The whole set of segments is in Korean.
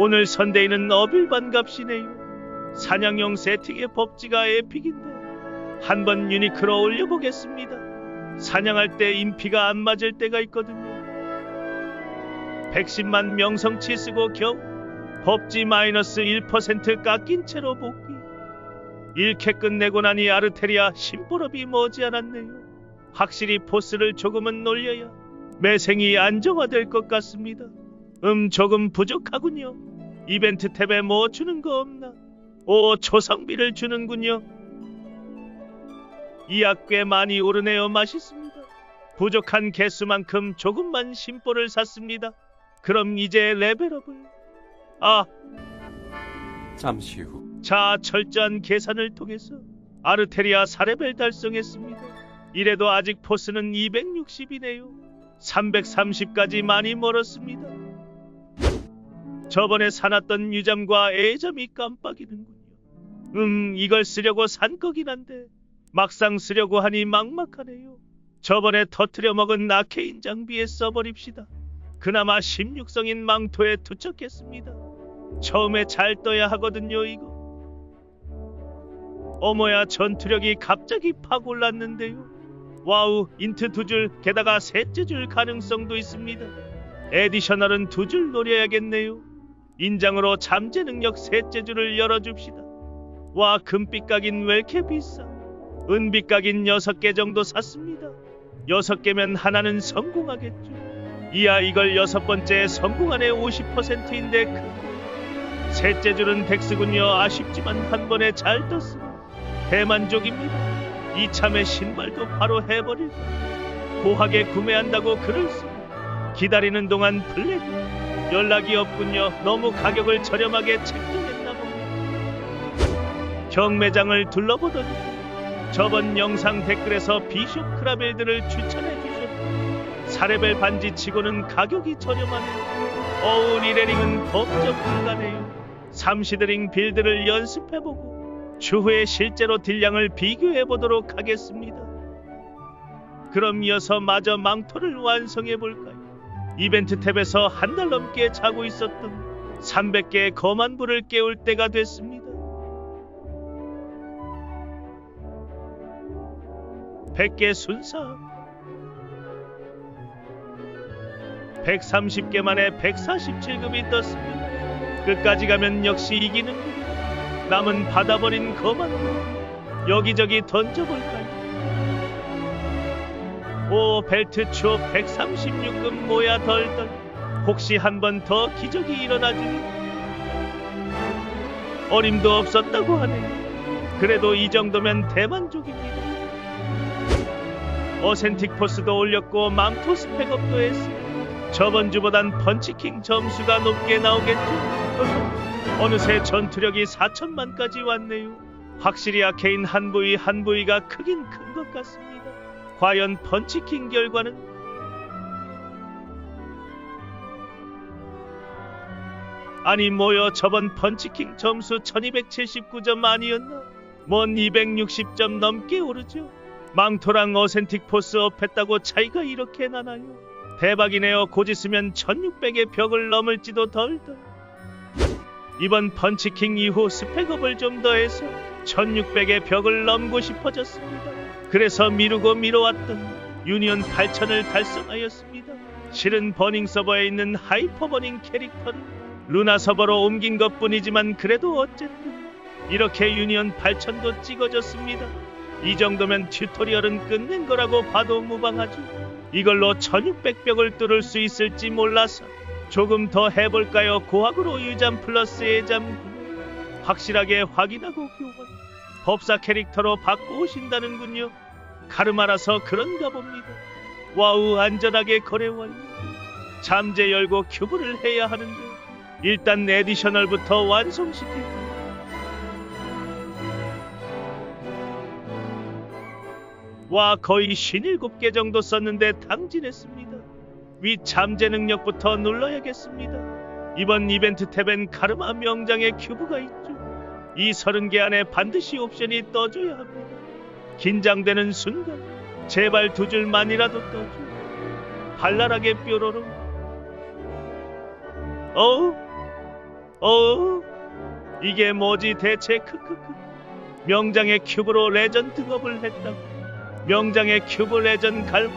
오늘 선데이는 어빌 반갑시네요. 사냥용 세팅의 법지가 에픽인데 한번 유니크로 올려보겠습니다. 사냥할 때 인피가 안 맞을 때가 있거든요. 110만 명성치 쓰고 겨우 법지 마이너스 1% 깎인 채로 복귀. 1캐 끝내고 나니 아르테리아 심보럽이 머지않았네요. 확실히 포스를 조금은 놀려야 매생이 안정화될 것 같습니다. 음 조금 부족하군요. 이벤트 탭에 뭐 주는 거 없나? 오 초성비를 주는군요. 이 약 꽤 많이 오르네요. 맛있습니다. 부족한 개수만큼 조금만 심보를 샀습니다. 그럼 이제 레벨업을. 아, 잠시 후 자 철저한 계산을 통해서 아르테리아 4레벨 달성했습니다. 이래도 아직 포스는 260이네요. 330까지 많이 멀었습니다. 저번에 사놨던 유잠과 애잠이 깜빡이는군요. 음, 이걸 쓰려고 산 거긴 한데 막상 쓰려고 하니 막막하네요. 저번에 터트려 먹은 아케인 장비에 써버립시다. 그나마 16성인 망토에 투척했습니다. 처음에 잘 떠야 하거든요, 이거. 어머야, 전투력이 갑자기 팍 올랐는데요. 와우, 인트 두 줄, 게다가 셋째 줄 가능성도 있습니다. 에디셔널은 두 줄 노려야겠네요. 인장으로 잠재 능력 셋째 줄을 열어줍시다. 와, 금빛 각인 왜 이렇게 비싸? 은빛 각인 여섯 개 정도 샀습니다. 여섯 개면 하나는 성공하겠죠. 이야, 이걸 여섯 번째 성공 안에 50%인데 그 셋째 줄은 덱스군요. 아쉽지만 한 번에 잘 떴으니 대만족입니다. 이참에 신발도 바로 해버릴 고하게 구매한다고 글을 쓰 기다리는 동안 블랙 연락이 없군요. 너무 가격을 저렴하게 책정했나 봅니다. 경매장을 둘러보더니 저번 영상 댓글에서 비숍 크라벨드를 추천해 주셨고 사레벨 반지 치고는 가격이 저렴하네요. 어우 리레링은 법적 불가네요. 삼시드링 빌드를 연습해보고 추후에 실제로 딜량을 비교해보도록 하겠습니다. 그럼 이어서 마저 망토를 완성해볼까요? 이벤트 탭에서 한 달 넘게 자고 있었던 300개의 검한 불을 깨울 때가 됐습니다. 100개 순사 130개 만에 147급이 떴습니다. 끝까지 가면 역시 이기는군. 남은 받아버린 불 여기저기 던져볼까요? 오 벨트 추 136급 모야 덜덜. 혹시 한 번 더 기적이 일어나주니? 어림도 없었다고 하네. 그래도 이 정도면 대만족입니다. 어센틱 포스도 올렸고 망토 스펙업도 했어 저번 주보단 펀치킹 점수가 높게 나오겠죠. 어느새 전투력이 4천만까지 왔네요. 확실히 아케인 한 부위 한 부위가 크긴 큰 것 같습니다 과연 펀치킹 결과는 아니 뭐여 저번 펀치킹 점수 1279점 아니었나? 뭔 260점 넘게 오르죠? 망토랑 어센틱 포스업 했다고 차이가 이렇게 나나요? 대박이네요 곧 있으면 1600의 벽을 넘을지도 덜덜 이번 펀치킹 이후 스펙업을 좀 더해서 1600의 벽을 넘고 싶어졌습니다 그래서 미루고 미뤄왔던 유니온 8000을 달성하였습니다. 실은 버닝 서버에 있는 하이퍼 버닝 캐릭터를 루나 서버로 옮긴 것 뿐이지만 그래도 어쨌든 이렇게 유니온 8000도 찍어졌습니다. 이 정도면 튜토리얼은 끝낸 거라고 봐도 무방하죠. 이걸로 1600벽을 뚫을 수 있을지 몰라서 조금 더 해볼까요? 고학으로 유잠 플러스 예잠 확실하게 확인하고 교환. 법사 캐릭터로 바꾸신다는군요. 카르마라서 그런가 봅니다. 와우 안전하게 거래 완료. 잠재 열고 큐브를 해야 하는데 일단 에디셔널부터 완성시킬게요. 와 거의 57개 정도 썼는데 당진했습니다. 위 잠재 능력부터 눌러야겠습니다. 이번 이벤트 탭엔 카르마 명장의 큐브가 있죠. 이 서른 개 안에 반드시 옵션이 떠줘야 합니다. 긴장되는 순간 제발 두 줄만이라도 떠줘. 발랄하게 뾰로롱. 어우 어 이게 뭐지 대체 크크크 명장의 큐브로 레전 등업을 했다고 명장의 큐브 레전 갈황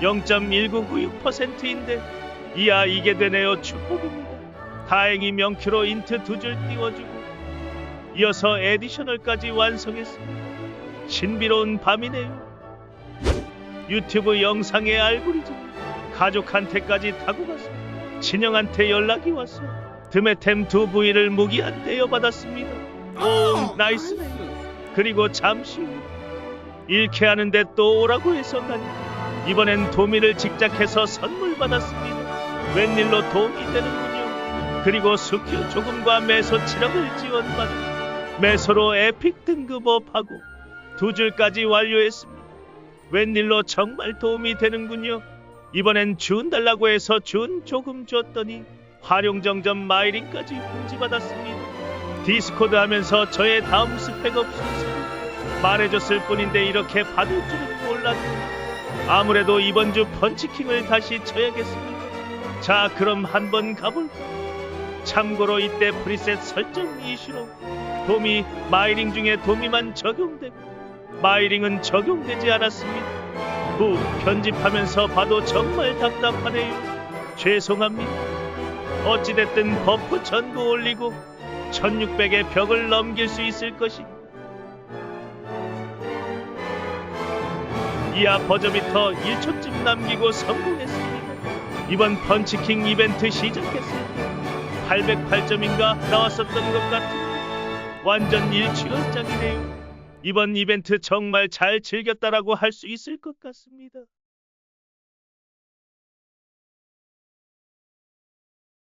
0.1996%인데 이야 이게 되네요 축복입니다 다행히 명큐로 인트 두 줄 띄워주고 이어서 에디셔널까지 완성했습니다. 신비로운 밤이네요. 유튜브 영상의 알고리즘 가족한테까지 타고 갔어 친형한테 연락이 왔어 드메템 두 부위를 무기한테 받았습니다. 오 나이스. 그리고 잠시 후 잃게 하는데 또 오라고 해서 가니 이번엔 도미를 직작해서 선물 받았습니다. 웬일로 도움이 되는군요. 그리고 수킬 조금과 매소 7억을 지원받은 매소로 에픽 등급업하고 두 줄까지 완료했습니다 웬일로 정말 도움이 되는군요 이번엔 준 달라고 해서 준 조금 줬더니 활용정점 마이링까지 공지받았습니다 디스코드 하면서 저의 다음 스펙업 순서를 말해줬을 뿐인데 이렇게 받을 줄은 몰랐네요. 아무래도 이번 주 펀치킹을 다시 쳐야겠습니다. 자, 그럼 한번 가볼까? 참고로 이때 프리셋 설정 이슈로 도미, 마이링 중에 도미만 적용되고 마이링은 적용되지 않았습니다. 후, 편집하면서 봐도 정말 답답하네요. 죄송합니다. 어찌됐든 버프 전부 올리고 1600의 벽을 넘길 수 있을 것입니다. 이하 버저비터 1초쯤 남기고 성공했습니다. 이번 펀치킹 이벤트 시작했을 때 808점인가 나왔었던 것 같은 완전 일취월장이네요. 이번 이벤트 정말 잘 즐겼다라고 할 수 있을 것 같습니다.